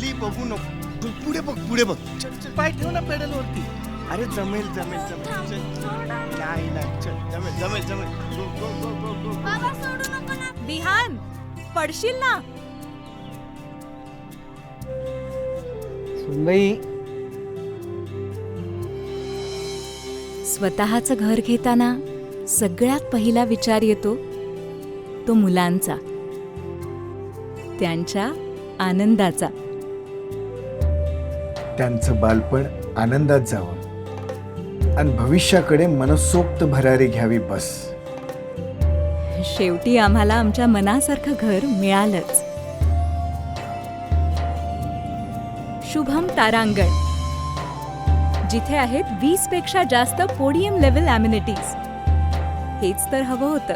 खाली बघू नको. पुढे बघ पुढे बघ. चल चल. पाय ठेव ना पेडल वरती अरे जमेल जमेल जमेल. चल. नाही नाही. चल जमेल जमेल जमेल. गो गो गो गो गो बाबा सोडू नको ना. विहान पडशील ना. सुनबाई. स्वतःचं घर घेताना सगळ्यात पहिला विचार येतो तो मुलांचा. त्यांच्या आनंदाचा. त्यांचं बालपण आनंदात जावं. आणि भविष्याकडे मनसोक्त भरारी घ्यावी बस. शेवटी आम्हाला आमच्या मनासारखं घर मिळालंच. शुभम तारांगण. जिथे आहेत वीसपेक्षा जास्त पोडियम लेवल अम्युनिटीज हेच तर हवं होतं.